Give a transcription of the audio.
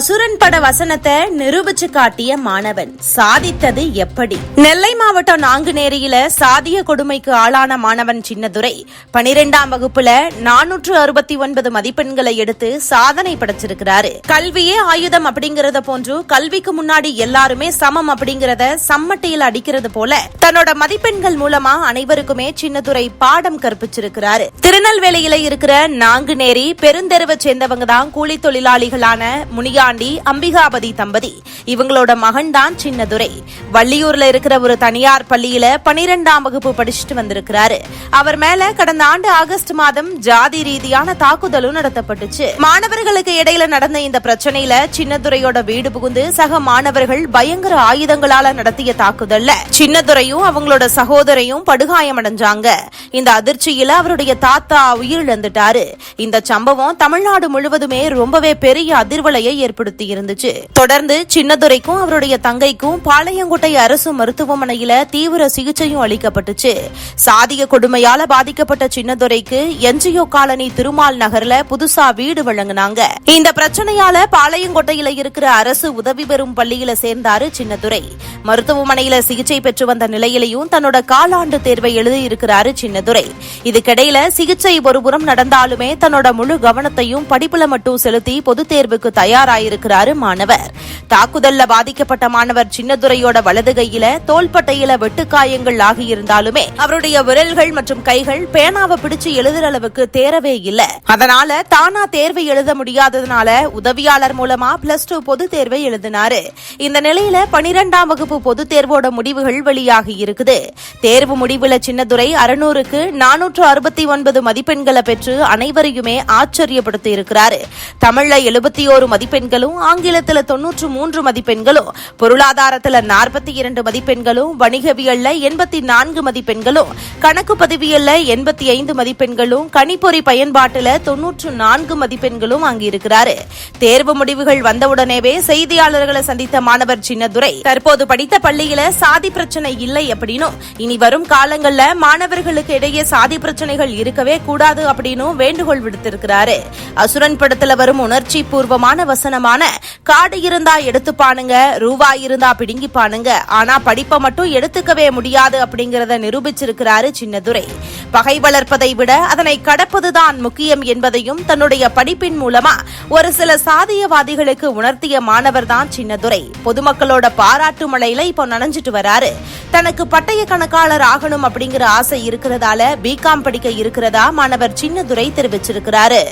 அசுரன் பட வசனத்தை நிரூபிச்சு காட்டிய மாணவன். சாதித்தது எப்படி? நெல்லை மாவட்டம் நாங்குநேரியில சாதிய கொடுமைக்கு ஆளான மாணவன் சின்னதுரை. பனிரெண்டாம் வகுப்புல நானூற்று அறுபத்தி ஒன்பது மதிப்பெண்களை எடுத்து சாதனை படைச்சிருக்கிறாரு. கல்வியே ஆயுதம் அப்படிங்கறத போன்று கல்விக்கு முன்னாடி எல்லாருமே சமம் அப்படிங்கறத சம்மட்டையில் அடிக்கிறது போல தன்னோட மதிப்பெண்கள் மூலமா அனைவருக்குமே சின்னதுரை பாடம் கற்பிச்சிருக்கிறாரு. திருநெல்வேலியில இருக்கிற நாங்குநேரி பெருந்தெருவை சேர்ந்தவங்க தான் கூலி தொழிலாளிகளான முனியா பாண்டி அம்பிகாபதி தம்பதி. இவங்களோட மகன் தான் சின்னதுரை. வள்ளியூர்ல இருக்கிற ஒரு தனியார் பள்ளியில பனிரெண்டாம் வகுப்பு படிச்சுட்டு வந்திருக்கிறாரு. அவர் மேல கடந்த ஆண்டு ஆகஸ்ட் மாதம் ஜாதி ரீதியான தாக்குதலும் நடத்தப்பட்டுச்சு. மாணவர்களுக்கு இடையில நடந்த இந்த பிரச்சனையில சின்னதுரையோட வீடு புகுந்து சக மாணவர்கள் பயங்கர ஆயுதங்களால நடத்திய தாக்குதல்ல. சின்னதுரையும் அவங்களோட சகோதரையும் படுகாயமடைஞ்சாங்க. இந்த அதிர்ச்சியில அவருடைய தாத்தா உயிரிழந்துட்டாரு. இந்த சம்பவம் தமிழ்நாடு முழுவதுமே ரொம்பவே பெரிய அதிர்வலையை ஏற்படுத்தி ஏற்படுத்தி இருந்துச்சு. தொடர்ந்து சின்னதுரைக்கும் அவருடைய தங்கைக்கும் பாளையங்கோட்டை அரசு மருத்துவமனையில தீவிர சிகிச்சையும் அளிக்கப்பட்டுச்சு. சாதிய கொடுமையால பாதிக்கப்பட்ட சின்னதுரைக்கு என்ஜிஓ காலனி திருமால் நகர்ல புதுசா வீடு வழங்கினாங்க. இந்த பிரச்சனையால பாளையங்கோட்டையில இருக்கிற அரசு உதவி பெறும் பள்ளியில சேர்ந்தாரு சின்னதுரை. மருத்துவமனையில சிகிச்சை பெற்று வந்த நிலையிலையும் தன்னோட காலாண்டு தேர்வை எழுதியிருக்கிறாரு சின்னதுரை. இதுக்கிடையில சிகிச்சை ஒருபுறம் நடந்தாலுமே தன்னோட முழு கவனத்தையும் படிப்புல மட்டும் செலுத்தி பொதுத் தேர்வுக்கு இருக்கிறாரு மாணவர். தாக்குதல்ல பாதிக்கப்பட்ட மாணவர் சின்னதுரையோட வலது கையில தோள்பட்டையில வெட்டுக்காயங்கள் ஆகியிருந்தாலுமே அவருடைய விரல்கள் மற்றும் கைகள் பேனாவை பிடிச்சு எழுதுற அளவுக்கு தேரவே இல்ல. அதனால தானா தேர்வு எழுத முடியாததுனால உதவியாளர் மூலமா பிளஸ் டூ பொது தேர்வை எழுதினாரு. இந்த நிலையில பனிரெண்டாம் வகுப்பு பொது தேர்வோட முடிவுகள் வெளியாகி இருக்குது. தேர்வு முடிவுல சின்னதுரை அறுநூறுக்கு நானூற்று அறுபத்தி ஒன்பது மதிப்பெண்களை பெற்று அனைவரையுமே ஆச்சரியப்படுத்தி இருக்கிறாரு. தமிழ்ல எழுபத்தி ஓரு மதிப்பெண்களும் ஆங்கிலத்துல தொன்னூற்று மூன்று மதிப்பெண்களும் பொருளாதாரத்துல நாற்பத்தி இரண்டு மதிப்பெண்களும் வணிகவியல்ல எண்பத்தி நான்கு மதிப்பெண்களும் கணக்கு பதிவியல்ல எண்பத்தி ஐந்து மதிப்பெண்களும் கணிப்பொறி பயன்பாட்டுல தொன்னூற்று நான்கு மதிப்பெண்களும் வாங்கியிருக்கிறாரு. தேர்வு முடிவுகள் வந்தவுடனேவே செய்தியாளர்களை சந்தித்த மாணவர் சின்னதுரை தற்போது படித்த பள்ளியில சாதி பிரச்சனை இல்லை அப்படின்னும் இனி வரும் காலங்கள்ல மாணவர்களுக்கு இடையே சாதி பிரச்சனைகள் இருக்கவே கூடாது அப்படின்னும் வேண்டுகோள் விடுத்திருக்கிறாரு. அசுரன் படத்துல வரும் உணர்ச்சி பூர்வமான வசனமான காடு இருந்தா எடுத்துப்பானுங்க. ரூபா இருந்தா பிடுங்கிப்பானுங்க. ஆனா படிப்பை மட்டும் எடுத்துக்கவே முடியாது அப்படிங்கறத நிரூபிச்சிருக்கிறாரு சின்னதுரை. பகை வளர்ப்பதை விட அதனை கடப்பதுதான் முக்கியம் என்பதையும் தன்னுடைய படிப்பின் மூலமா ஒரு சில சாதியவாதிகளுக்கு உணர்த்திய மாணவர் தான் சின்னதுரை. பொதுமக்களோட பாராட்டு மலையில இப்போ நனைஞ்சிட்டு வராரு. தனக்கு பட்டய கணக்காளர் ஆகணும் அப்படிங்கிற ஆசை இருக்கிறதால பிகாம் படிக்க இருக்கிறதா மாணவர் சின்னதுரை தெரிவிச்சிருக்கிறாரு.